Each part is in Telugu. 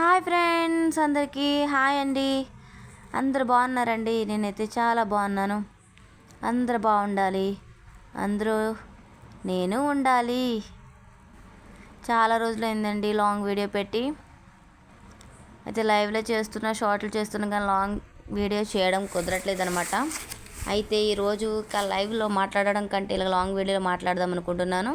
హాయ్ ఫ్రెండ్స్ అందరికీ. హాయ్ అండి. అందరు బాగున్నారండి? నేనైతే చాలా బాగున్నాను. అందరు బాగుండాలి. అందరూ నేను ఉండాలి. చాలా రోజులైందండి లాంగ్ వీడియో పెట్టి. అయితే లైవ్లో చేస్తున్నా షార్ట్లు చేస్తున్నా కానీ లాంగ్ వీడియో చేయడం కుదరట్లేదు అనమాట అయితే ఈరోజు లైవ్లో మాట్లాడడం కంటే ఇలా లాంగ్ వీడియోలో మాట్లాడదాం అనుకుంటున్నాను.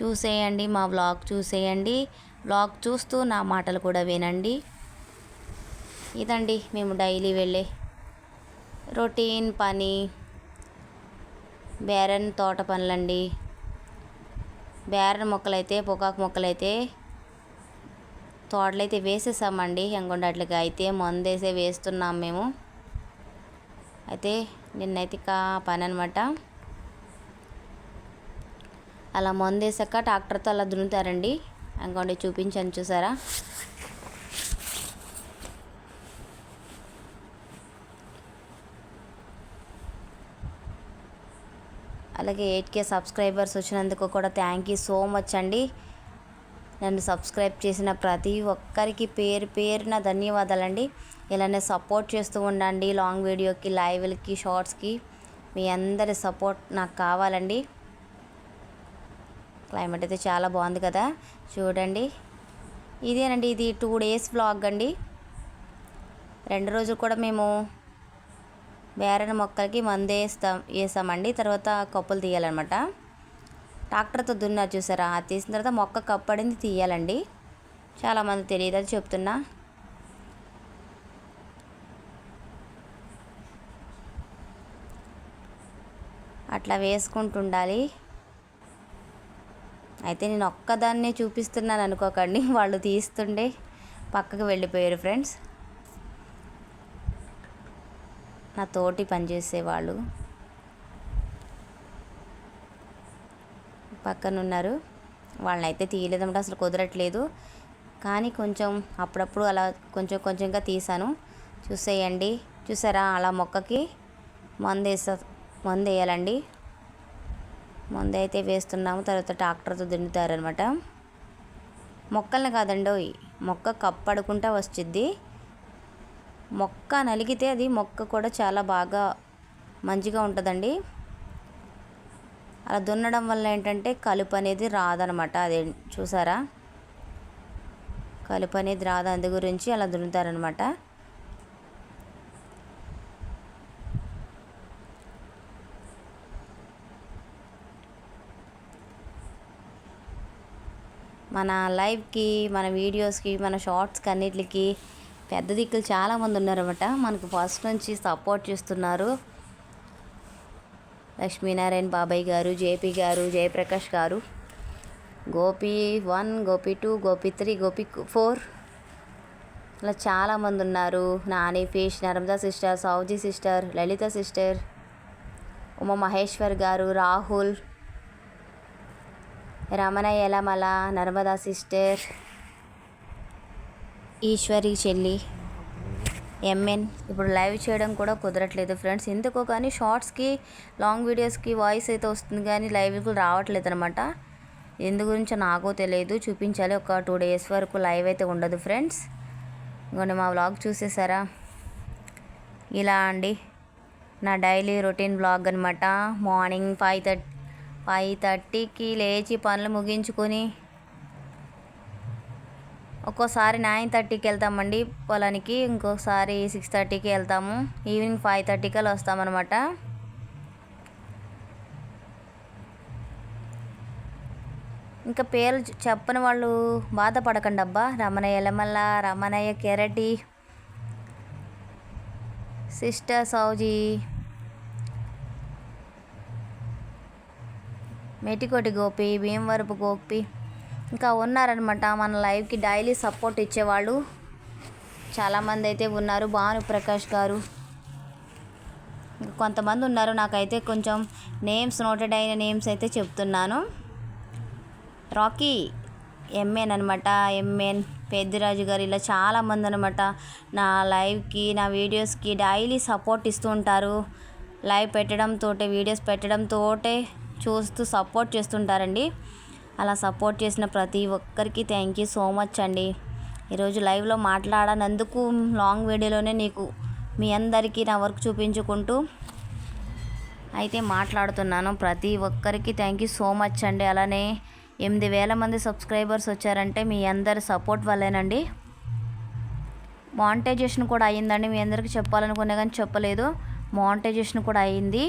చూసేయండి మా వ్లాగ్ చూసేయండి. బ్లాగ్ చూస్తూ నా మాటలు కూడా వినండి. ఇదండి మేము డైలీ వెళ్ళే రొటీన్ పని. బేరన్ తోట పనులండి. బేరన్ మొక్కలైతే పొగాకు మొక్కలైతే తోటలైతే వేసేసామండి. ఎంగొండట్లకి అయితే మందేసే వేస్తున్నాం మేము. అయితే నిన్నైతే కా పని అనమాట అలా మందేసాక ట్రాక్టర్తో అలా దున్నుతారండి. ఇంకోండి చూపించాను చూసారా? అలాగే ఎయిట్ కే సబ్స్క్రైబర్స్ వచ్చినందుకు కూడా థ్యాంక్ యూ సో మచ్ అండి. నన్ను సబ్స్క్రైబ్ చేసిన ప్రతి ఒక్కరికి పేరు పేరున ధన్యవాదాలండి. ఇలానే సపోర్ట్ చేస్తూ ఉండండి లాంగ్ వీడియోకి లైవ్లకి షార్ట్స్కి మీ అందరి సపోర్ట్ నాకు కావాలండి. క్లైమేట్ అయితే చాలా బాగుంది కదా. చూడండి. ఇదేనండి ఇది టూ డేస్ బ్లాగ్ అండి. రెండు రోజులు కూడా మేము బేరన మొక్కలకి మందు వేస్తాం వేసామండి. తర్వాత కప్పులు తీయాలన్నమాట. ట్రాక్టర్తో దున్నారు చూసారా? అది తీసిన తర్వాత మొక్క కప్పడింది తీయాలండి. చాలామంది తెలియదు అది చెప్తున్నా. అట్లా వేసుకుంటుండాలి అయితే నేను ఒక్కదాన్నే చూపిస్తున్నాను అనుకోకండి. వాళ్ళు తీస్తుండే పక్కకు వెళ్ళిపోయారు ఫ్రెండ్స్. నా తోటి పనిచేసేవాళ్ళు పక్కన ఉన్నారు వాళ్ళని అయితే తీయలేదంటే అసలు కుదరట్లేదు. కానీ కొంచెం అప్పుడప్పుడు అలా కొంచెం కొంచెంగా తీసాను చూసేయండి. చూసారా? అలా మొక్కకి మందు వేసా మందు వేయాలండి ముందైతే వేస్తున్నాము తర్వాత ట్రాక్టర్తో దున్నుతారనమాట మొక్కల్ని కాదండి మొక్క కప్పడుకుంటా వచ్చిద్ది మొక్క నలిగితే అది మొక్క కూడా చాలా బాగా మంచిగా ఉంటుందండి. అలా దున్నడం వల్ల ఏంటంటే కలుపు అనేది రాదనమాట అదే చూసారా? కలుపు అనేది రాదు అందు గురించి అలా దున్నుతారనమాట మన లైవ్కి మన వీడియోస్కి మన షార్ట్స్కి అన్నిటికి పెద్ద దిక్కులు చాలామంది ఉన్నారన్నమాట. మనకు ఫస్ట్ నుంచి సపోర్ట్ చేస్తున్నారు లక్ష్మీనారాయణ బాబాయ్ గారు జేపీ గారు జయప్రకాష్ గారు. Gopi one Gopi two Gopi three Gopi four. ఇలా చాలామంది ఉన్నారు. Nani fish Narmada sister Sauji sister Lalitha sister Uma Maheshwar గారు రాహుల్ రమణ ఎలమల నర్మదా సిస్టర్ ఈశ్వరి చెల్లి ఎంఎన్. ఇప్పుడు లైవ్ చేయడం కూడా కుదరట్లేదు ఫ్రెండ్స్. ఎందుకో కానీ షార్ట్స్కి లాంగ్ వీడియోస్కి వాయిస్ అయితే వస్తుంది కానీ లైవ్కి రావట్లేదు అనమాట ఎందు గురించో నాకు తెలియదు. చూపించాలి. ఒక టూ డేస్ వరకు లైవ్ అయితే ఉండదు ఫ్రెండ్స్. ఇంకొండి మా వ్లాగ్ చూసేసారా? ఇలా అండి. నా డైలీ రొటీన్ బ్లాగ్ అనమాట మార్నింగ్ ఫైవ్ థర్టీ ఫైవ్ థర్టీకి లేచి పనులు ముగించుకొని ఒక్కోసారి నైన్ థర్టీకి వెళ్తామండి పొలానికి ఇంకోసారి సిక్స్ థర్టీకి వెళ్తాము. ఈవినింగ్ ఫైవ్ థర్టీకి అలా వస్తామన్నమాట. ఇంకా పేర్లు చెప్పని వాళ్ళు బాధపడకండి అబ్బా. రమణయ్య ఎలమల్ల రమణయ్య కెరటి సిస్టర్ సౌజీ మెటికోటి గోపి భీమవరపు గోపి ఇంకా ఉన్నారనమాట మన లైఫ్కి డైలీ సపోర్ట్ ఇచ్చేవాళ్ళు. చాలామంది అయితే ఉన్నారు. భాను ప్రకాష్ గారు. కొంతమంది ఉన్నారు. నాకైతే కొంచెం నేమ్స్ నోటెడ్ అయిన నేమ్స్ అయితే చెప్తున్నాను. రాకీ ఎంఎన్ అనమాట ఎంఎన్ పెద్దిరాజు గారు ఇలా చాలామంది అనమాట నా లైవ్కి నా వీడియోస్కి డైలీ సపోర్ట్ ఇస్తూ ఉంటారు. లైవ్ పెట్టడంతో వీడియోస్ పెట్టడంతో చూస్తూ సపోర్ట్ చేస్తుంటారండి. అలా సపోర్ట్ చేసిన ప్రతి ఒక్కరికి థ్యాంక్ యూ సో మచ్ అండి. ఈరోజు లైవ్లో మాట్లాడనందుకు లాంగ్ వీడియోలోనే నీకు మీ అందరికీ నా వర్క్ చూపించుకుంటూ అయితే మాట్లాడుతున్నాను. ప్రతి ఒక్కరికి థ్యాంక్ యూ సో మచ్ అండి. అలానే ఎనిమిది వేల మంది సబ్స్క్రైబర్స్ వచ్చారంటే మీ అందరి సపోర్ట్ వల్లేనండి. మానిటైజేషన్ కూడా అయ్యిందండి. మీ అందరికీ చెప్పాలనుకునే కానీ చెప్పలేదు. మానిటైజేషన్ కూడా అయ్యింది.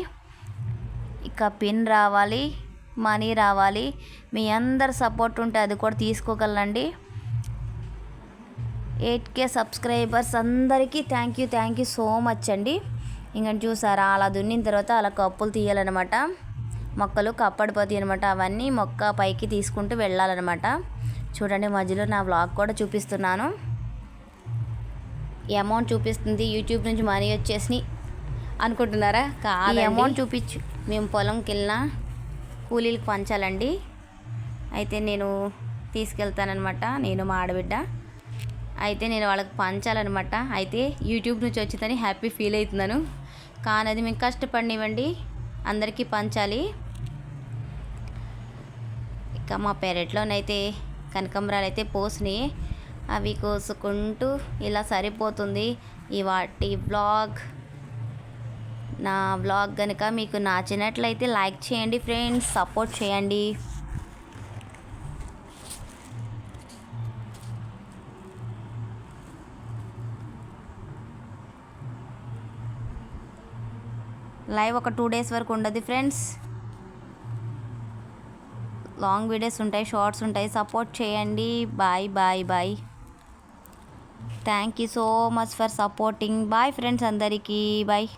ఇంకా పిన్ రావాలి మనీ రావాలి. మీ అందరి సపోర్ట్ ఉంటే అది కూడా తీసుకోగలండి. ఎయిట్ కే సబ్స్క్రైబర్స్ అందరికీ thank you thank you so much అండి. ఇంకా చూసారా అలా దున్నిన తర్వాత అలా కప్పులు తీయాలన్నమాట. మొక్కలు కప్పడిపోతాయి అనమాట అవన్నీ మొక్క పైకి తీసుకుంటూ వెళ్ళాలన్నమాట. చూడండి మధ్యలో నా వ్లాగ్ కూడా చూపిస్తున్నాను. అమౌంట్ చూపిస్తుంది. యూట్యూబ్ నుంచి మనీ వచ్చేసి అనుకుంటున్నారా? ఈ అమౌంట్ చూపించు మేము పొలంకి వెళ్ళిన కూలీలకు పంచాలండి. అయితే నేను తీసుకెళ్తానమాట నేను మా ఆడబిడ్డ. అయితే నేను వాళ్ళకి పంచాలన్నమాట. అయితే యూట్యూబ్ నుంచి వచ్చిందని హ్యాపీ ఫీల్ అవుతున్నాను. కానీ అది మేము కష్టపడినివ్వండి. అందరికీ పంచాలి. ఇక మా పెరట్లోనైతే కనకంబరాలు అయితే పోసినాయి. అవి కోసుకుంటూ ఇలా సరిపోతుంది. ఈ వాటి బ్లాగ్ నా వ్లాగ్ కనుక మీకు నచ్చినట్లయితే లైక్ చేయండి ఫ్రెండ్స్ సపోర్ట్ చేయండి. లైవ్ ఒక టూ డేస్ వరకు ఉండదు ఫ్రెండ్స్ లాంగ్ వీడియోస్ ఉంటాయి షార్ట్స్ ఉంటాయి సపోర్ట్ చేయండి. Bye bye bye thank you so much for supporting bye friends అందరికీ. బాయ్